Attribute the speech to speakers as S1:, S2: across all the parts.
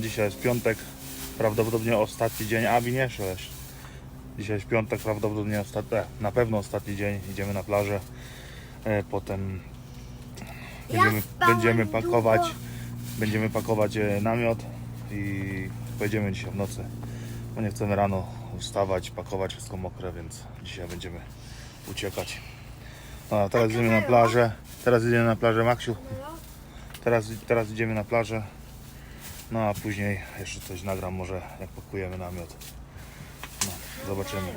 S1: Dzisiaj jest piątek, prawdopodobnie ostatni dzień, a nie szeleść. Dzisiaj jest piątek, prawdopodobnie ostatni, e, na pewno ostatni dzień. Idziemy na plażę. E, potem będziemy,
S2: spałem
S1: będziemy pakować,
S2: długo.
S1: będziemy pakować e, namiot i pojedziemy dzisiaj w nocy. Bo nie chcemy rano wstawać, pakować wszystko mokre, więc dzisiaj będziemy uciekać. No, teraz idziemy na plażę. Teraz idziemy na plażę, Maksiu. Teraz, teraz idziemy na plażę. No a później jeszcze coś nagram może jak pakujemy namiot. No, zobaczymy.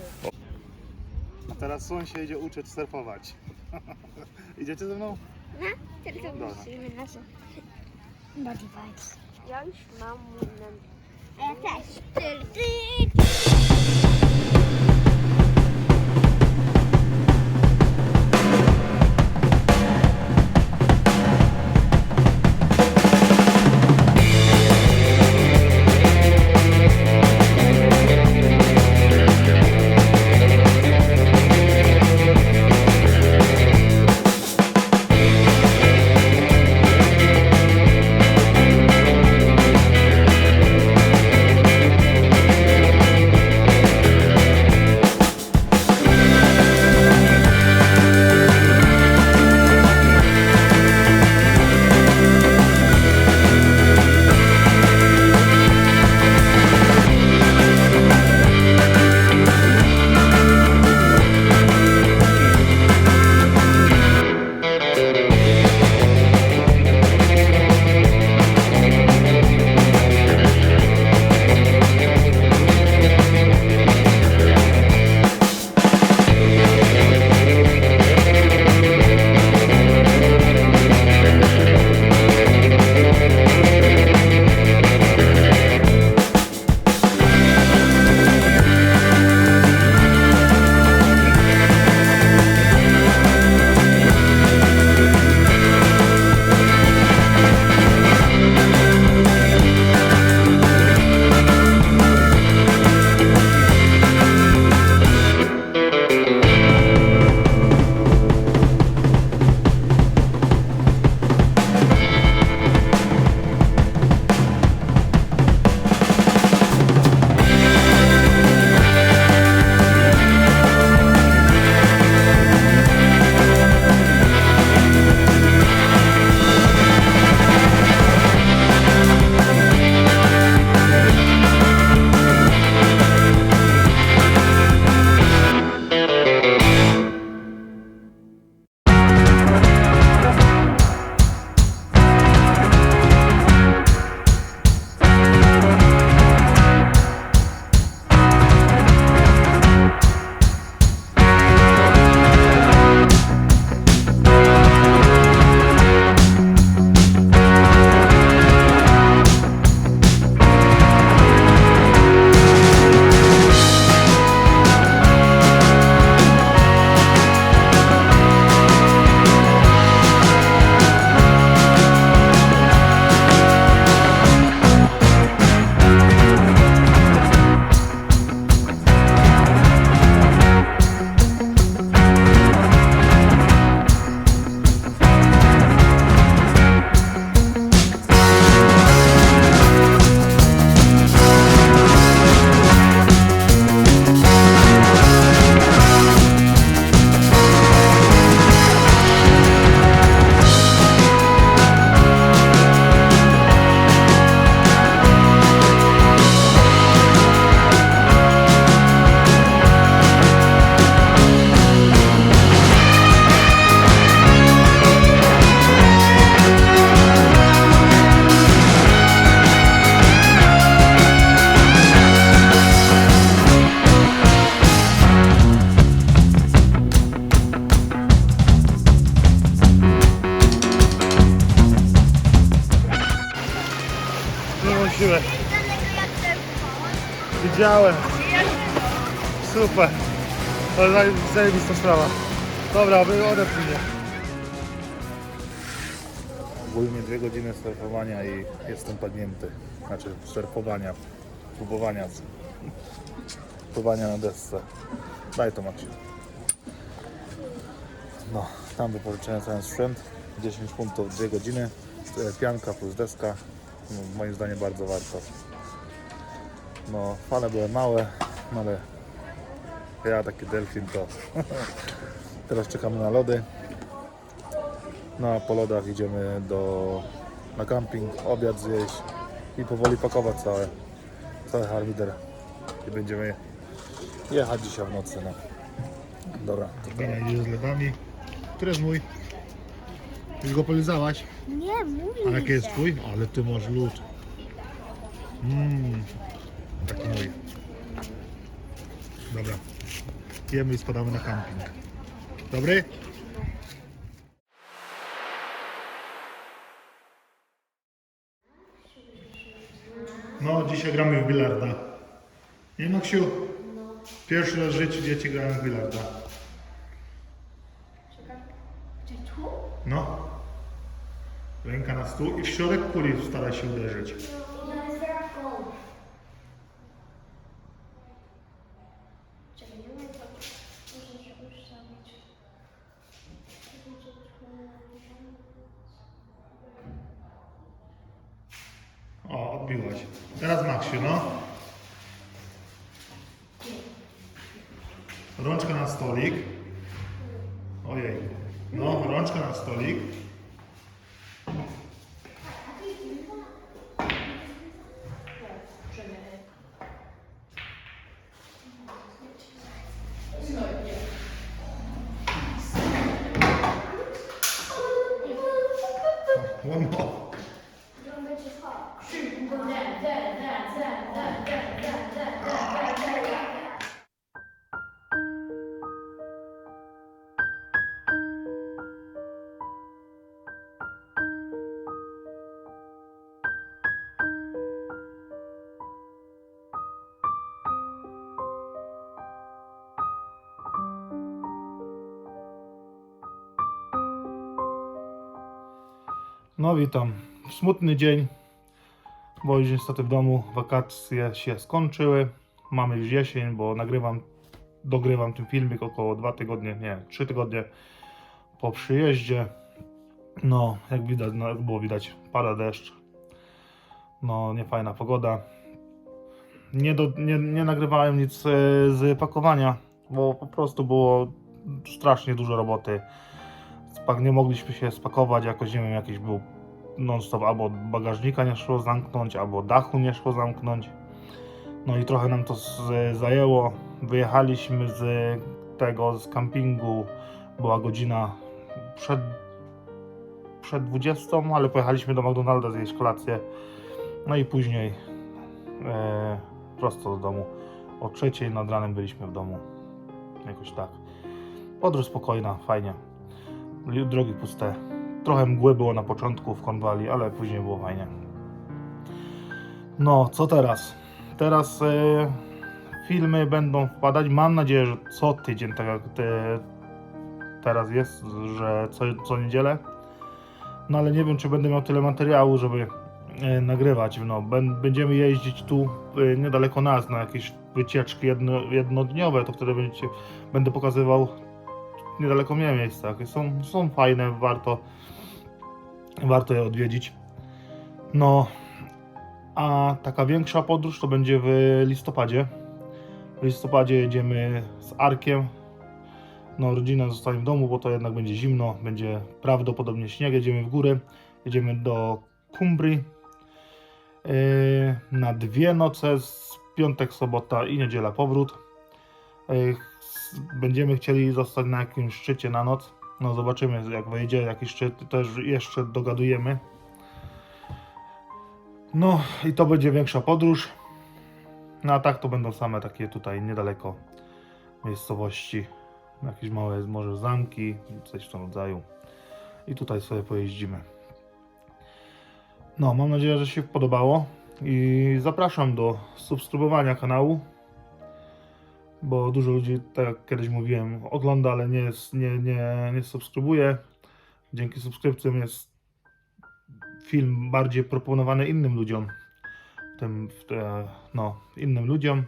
S1: A teraz sąsiad idzie uczyć surfować. Idziecie ze mną?
S2: No, tylko
S1: Dobra.
S2: musimy na co. Body vibes. Ja już mam mój ja też. Ty, ty.
S1: Widziałem. Super. To zaje- zajebista sprawa. Dobra, wy odepnij mnie. Ogólnie dwie godziny surfowania i jestem padnięty. Znaczy surfowania, próbowania. Próbowania na desce. Daj to Maciej. No, tam wypożyczyłem cały sprzęt. 10 punktów, 2 godziny. E, Pianka plus deska. no, moim zdaniem bardzo warto. No, fale były małe, no ale ja taki delfin to teraz czekamy na lody. No a po lodach idziemy do, na camping, obiad zjeść i powoli pakować całe, cały harmider i będziemy jechać dzisiaj w nocy. No. Dobra. Dobra, idziesz z lodami. Który jest mój? Już go polizałaś?
S2: Nie, mój.
S1: A jaki jest twój? Ale ty masz lód. Mmm. Taki mój. Dobra. Jemy i spadamy na camping. Dobry? No, dzisiaj gramy w bilarda. Nie Maksiu? Pierwszy raz w życiu dzieci grają w bilarda. No. Ręka na stół i w środek kuli stara się uderzyć. O, odbiłaś. Teraz Maksiu, no. Rączka na stolik. Ojej. No, rączka na stolik. One more. No witam. Smutny dzień, bo już niestety w domu wakacje się skończyły. Mamy już jesień, bo nagrywam, dogrywam ten filmik około dwa tygodnie, nie, trzy tygodnie po przyjeździe. No, jak widać, no, było widać, pada deszcz. No, niefajna pogoda. Nie, do, nie, nie nagrywałem nic e, z pakowania, bo po prostu było strasznie dużo roboty. Nie mogliśmy się spakować, jakoś nie wiem, jakiś był non-stop, albo bagażnika nie szło zamknąć, albo dachu nie szło zamknąć. No i trochę nam to zajęło. Wyjechaliśmy z tego, z campingu, była godzina przed, przed 20, ale pojechaliśmy do McDonalda zjeść kolację. No i później e, prosto do domu. O trzeciej nad ranem byliśmy w domu. Jakoś tak. Podróż spokojna, fajnie. Drogi puste. Trochę mgły było na początku w Konwali, ale później było fajnie. No, co teraz? Teraz e, filmy będą wpadać. Mam nadzieję, że co tydzień, tak jak te, teraz jest, że co, co niedzielę. No ale nie wiem, czy będę miał tyle materiału, żeby e, nagrywać. No, bę- będziemy jeździć tu e, niedaleko nas na jakieś wycieczki jedno, jednodniowe, to wtedy będziecie, będę pokazywał niedaleko mnie miejsca, są, są fajne, warto, warto je odwiedzić. No, a taka większa podróż to będzie w listopadzie. W listopadzie jedziemy z Arkiem. No, rodzina zostanie w domu, bo to jednak będzie zimno, będzie prawdopodobnie śnieg. Jedziemy w góry, jedziemy do Kumbrii yy, na dwie noce, z piątek, sobota i niedziela powrót. Yy, Będziemy chcieli zostać na jakimś szczycie na noc. No zobaczymy jak wejdzie jakiś szczyt, też jeszcze dogadujemy. No i to będzie większa podróż. No a tak to będą same takie tutaj niedaleko miejscowości. Jakieś małe może zamki, coś w tym rodzaju. I tutaj sobie pojeździmy. No, mam nadzieję, że się podobało. I zapraszam do subskrybowania kanału. Bo dużo ludzi, tak jak kiedyś mówiłem, ogląda, ale nie, jest, nie, nie, nie subskrybuje. Dzięki subskrypcjom jest film bardziej proponowany innym ludziom. Tym, te, no, innym ludziom.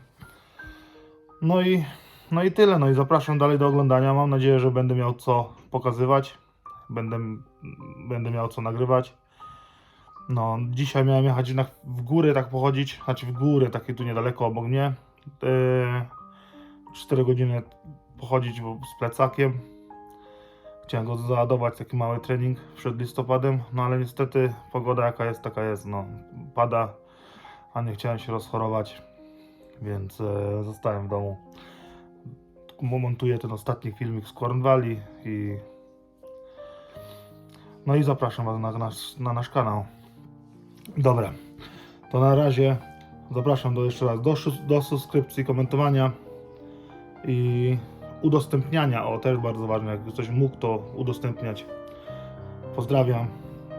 S1: No i, no i tyle. No i zapraszam dalej do oglądania. Mam nadzieję, że będę miał co pokazywać. Będę, będę miał co nagrywać. No, dzisiaj miałem jechać na, w góry, tak pochodzić, znaczy w góry, takie tu niedaleko obok mnie. Yy, 4 godziny pochodzić z plecakiem. Chciałem go załadować, taki mały trening przed listopadem, no ale niestety pogoda jaka jest, taka jest, no pada, a nie chciałem się rozchorować, więc e, zostałem w domu. Montuję ten ostatni filmik z Corn Valley i no i zapraszam Was na nasz, na nasz kanał. Dobra, to na razie zapraszam do jeszcze raz do, do subskrypcji, komentowania i udostępniania. O, też bardzo ważne, jakby ktoś mógł to udostępniać. Pozdrawiam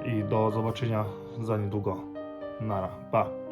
S1: i do zobaczenia za niedługo. Nara, pa.